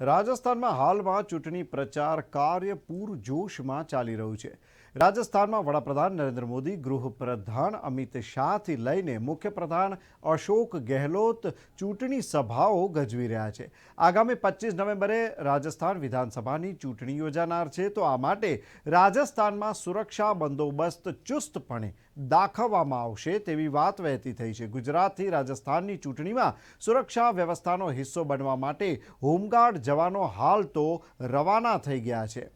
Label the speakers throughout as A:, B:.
A: રાજસ્થાનમાં હાલમાં ચૂંટણી પ્રચાર કાર્ય પૂરજોશમાં ચાલી રહ્યું છે. રાજસ્થાનમાં વડાપ્રધાન નરેન્દ્ર મોદી, ગૃહપ્રધાન અમિત શાહથી લઈને મુખ્યપ્રધાન અશોક ગેહલોત ચૂંટણી સભાઓ ગજવી રહ્યા છે. આગામી પચીસ નવેમ્બરે રાજસ્થાન વિધાનસભાની ચૂંટણી યોજાનાર છે, તો આ માટે રાજસ્થાનમાં સુરક્ષા બંદોબસ્ત ચુસ્તપણે દાખવવામાં આવશે તેવી વાત વહેતી થઈ છે. ગુજરાતથી રાજસ્થાનની ચૂંટણીમાં સુરક્ષા વ્યવસ્થાનો હિસ્સો બનવા માટે હોમગાર્ડ જવાનો હાલ તો રવાના થઈ ગયા છે.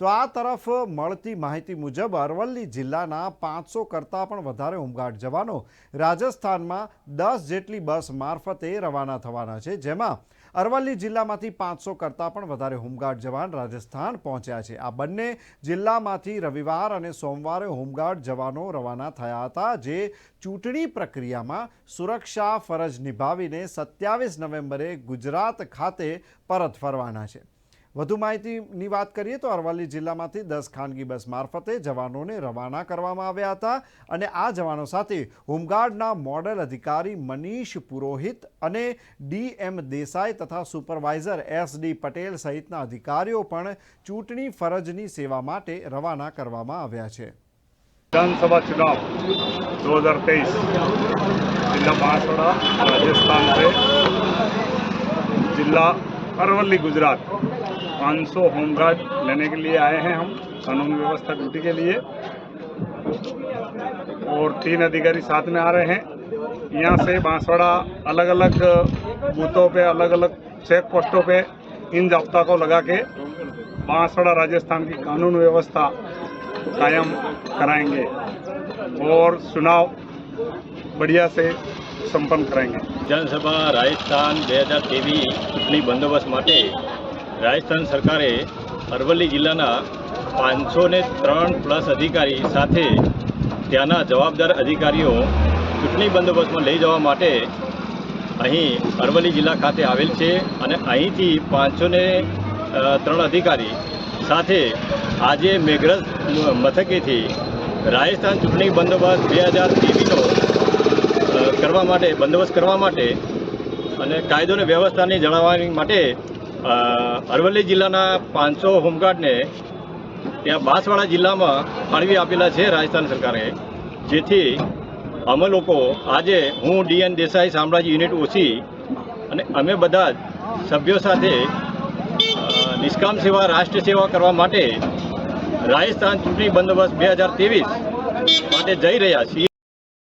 A: તો આ તરફ મળતી માહિતી મુજબ અરવલ્લી જિલ્લાના પાંચસો કરતાં પણ વધારે હોમગાર્ડ જવાનો રાજસ્થાનમાં દસ જેટલી બસ મારફતે રવાના થવાના છે. જેમાં અરવલ્લી જિલ્લામાંથી પાંચસો કરતાં પણ વધારે હોમગાર્ડ જવાન રાજસ્થાન પહોંચ્યા છે. આ બંને જિલ્લામાંથી રવિવાર અને સોમવારે હોમગાર્ડ જવાનો રવાના થયા હતા, જે ચૂંટણી પ્રક્રિયામાં સુરક્ષા ફરજ નિભાવીને સત્યાવીસ નવેમ્બરે ગુજરાત ખાતે પરત ફરવાના છે. વધુ માહિતીની વાત કરીએ તો અરવલ્લી જિલ્લામાંથી દસ ખાનગી બસ મારફતે જવાનોને રવાના કરવામાં આવ્યા હતા અને આ જવાનો સાથે હોમગાર્ડના મોડેલ અધિકારી મનીષ પુરોહિત અને ડીએમ દેસાઈ તથા સુપરવાઇઝર એસ ડી પટેલ સહિતના અધિકારીઓ પણ ચૂંટણી ફરજની સેવા માટે રવાના કરવામાં આવ્યા છે
B: विधानसभा चुनाव 2023 जिला बांसवाड़ा राजस्थान से जिला अरवली गुजरात। 500 होमगार्ड लेने के लिए आए हैं हम, कानून व्यवस्था ड्यूटी के लिए। और तीन अधिकारी साथ में आ रहे हैं। यहाँ से बांसवाड़ा अलग अलग बूथों पे अलग अलग चेक पोस्टों पे इन जब्ता को लगा के बांसवाड़ा राजस्थान की कानून व्यवस्था कायम कराएँगे। और चुनाव बढ़िया से संपन्न कराएंगे
C: વિધાનસભા રાજસ્થાન બે હજાર ત્રેવીસ ચૂંટણી બંદોબસ્ત માટે રાજસ્થાન સરકારે અરવલ્લી જિલ્લાના પાંચસો ને ત્રણ પ્લસ અધિકારી સાથે ત્યાંના જવાબદાર અધિકારીઓ ચૂંટણી બંદોબસ્તમાં લઈ જવા માટે અહીં અરવલ્લી જિલ્લા ખાતે આવેલ છે અને અહીંથી પાંચસો ને અ, ત્રણ અધિકારી સાથે આજે મેઘરજ મથકેથી રાજસ્થાન ચૂંટણી બંદોબસ્ત બે હજાર ત્રેવીસનો કરવા માટે, બંદોબસ્ત કરવા માટે અને કાયદો અને વ્યવસ્થાની જણાવવાની માટે અરવલ્લી જિલ્લાના પાંચસો હોમગાર્ડને ત્યાં બાંસવાડા જિલ્લામાં ફાળવી આપેલા છે રાજસ્થાન સરકારે, જેથી અમે લોકો આજે, હું, ડીએન દેસાઈ સામ્રાજ્ય યુનિટ ઓછી અને અમે બધા જ સભ્યો સાથે નિષ્કામ સેવા, રાષ્ટ્ર સેવા કરવા માટે રાજસ્થાન ચૂંટણી બંદોબસ્ત બે હજાર ત્રેવીસ માટે જઈ રહ્યા છીએ.